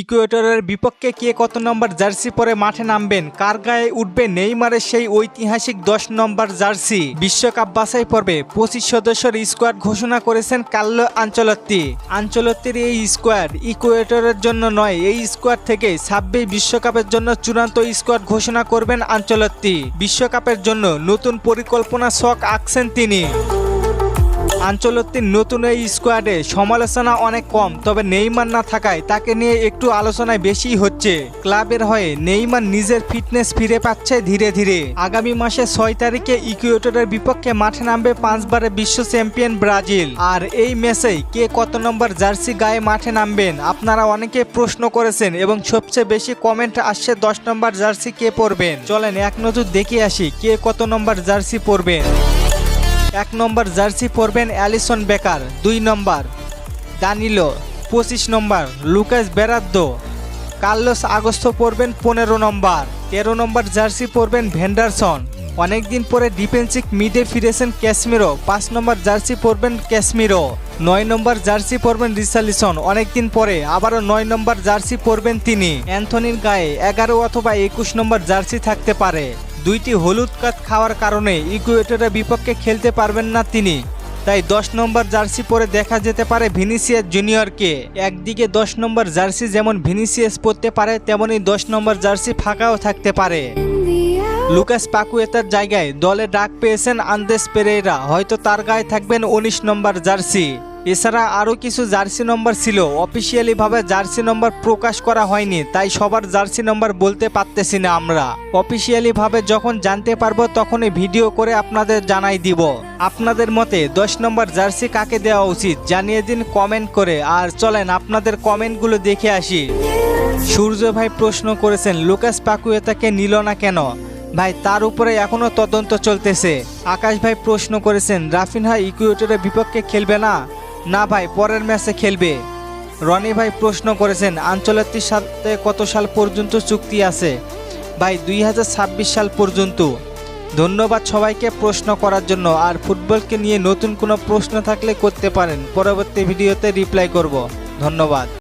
ইকুয়েটরের বিপক্ষে কে কত নম্বর জার্সি পরে মাঠে নামবেন? কার গায়ে উঠবে নেইমারের সেই ঐতিহাসিক দশ নম্বর জার্সি? বিশ্বকাপ বাছাই পর্বে পঁচিশ সদস্যের স্কোয়াড ঘোষণা করেছেন কাল্লো আঞ্চলত্তি। আঞ্চলত্তির এই স্কোয়াড ইকুয়েটরের জন্য নয়, এই স্কোয়াড থেকে ছাব্বিশ বিশ্বকাপের জন্য চূড়ান্ত স্কোয়াড ঘোষণা করবেন আঞ্চলত্তি। বিশ্বকাপের জন্য নতুন পরিকল্পনা শখ আঁকছেন তিনি। আঞ্চলত্তির নতুন এই স্কোয়াডে সমালোচনা অনেক কম, তবে নেইমার না থাকায় তাকে নিয়ে একটু আলোচনায় বেশি হচ্ছে। ক্লাবের হয়ে নেইমার নিজের ফিটনেস ফিরে পাচ্ছে ধীরে ধীরে। আগামী মাসে ছয় তারিখে ইকুয়েটরের বিপক্ষে মাঠে নামবে পাঁচবারের বিশ্ব চ্যাম্পিয়ন ব্রাজিল। আর এই ম্যাচেই কে কত নম্বর জার্সি গায়ে মাঠে নামবেন, আপনারা অনেকে প্রশ্ন করেছেন এবং সবচেয়ে বেশি কমেন্ট আসছে দশ নম্বর জার্সি কে পরবেন। চলেন এক নজর দেখে আসি কে কত নম্বর জার্সি পরবেন। এক নম্বর জার্সি পরবেন অ্যালিসন বেকার, দুই নম্বর দানিলো, পঁচিশ নম্বর লুকাস বেরাদ্দো। কার্লোস আগস্ট পরবেন পনেরো নম্বর, তেরো নম্বর জার্সি পরবেন ভেন্ডারসন। অনেকদিন পরে ডিফেন্সিভ মিডে ফিরেছেন ক্যাসমিরো, পাঁচ নম্বর জার্সি পরবেন ক্যাসমিরো, নয় নম্বর জার্সি পরবেন রিসালিসন। অনেকদিন পরে আবারও নয় নম্বর জার্সি পরবেন তিনি। অ্যান্থনির গায়ে এগারো অথবা একুশ নম্বর জার্সি থাকতে পারে। দুইটি হলুদ কার্ড খাওয়ার কারণে ইকুয়েটরের বিপক্ষে খেলতে পারবেন না তিনি। তাই দশ নম্বর জার্সি পরে দেখা যেতে পারে ভিনিসিয়াস জুনিয়রকে। একদিকে দশ নম্বর জার্সি যেমন ভিনিসিয়াস পরতে পারে তেমনই দশ নম্বর জার্সি ফাঁকাও থাকতে পারে। লুকাস পাকুয়েতার জায়গায় দলে ডাক পেয়েছেন আন্দেস পেরেরা হয়তো তার গায়ে থাকবেন উনিশ নম্বর জার্সি। এছাড়া আরও কিছু জার্সি নম্বর ছিল। অফিসিয়ালিভাবে জার্সি নম্বর প্রকাশ করা হয়নি, তাই সবার জার্সি নম্বর বলতে পারতেছি না আমরা। অফিসিয়ালিভাবে যখন জানতে পারব তখনই ভিডিও করে আপনাদের জানাই দিব। আপনাদের মতে দশ নম্বর জার্সি কাকে দেওয়া উচিত, জানিয়ে দিন কমেন্ট করে। আর চলেন আপনাদের কমেন্টগুলো দেখে আসি। সূর্য ভাই প্রশ্ন করেছেন, লুকাস পাকুয়েতাকে নিল না কেন? ভাই, তার উপরে এখনও তদন্ত চলতেছে। আকাশ ভাই প্রশ্ন করেছেন, রাফিনহা ইকুয়েটরের বিপক্ষে খেলবে না? না ভাই, পরের ম্যাচে খেলবে। রনি ভাই প্রশ্ন করেছেন আঞ্চলিকটির সাথে কত সাল পর্যন্ত চুক্তি আছে? ভাই, দুই হাজার ছাব্বিশ সাল পর্যন্ত। ধন্যবাদ সবাইকে প্রশ্ন করার জন্য। আর ফুটবলকে নিয়ে নতুন কোনো প্রশ্ন থাকলে করতে পারেন। পরবর্তী ভিডিওতে রিপ্লাই করব। ধন্যবাদ।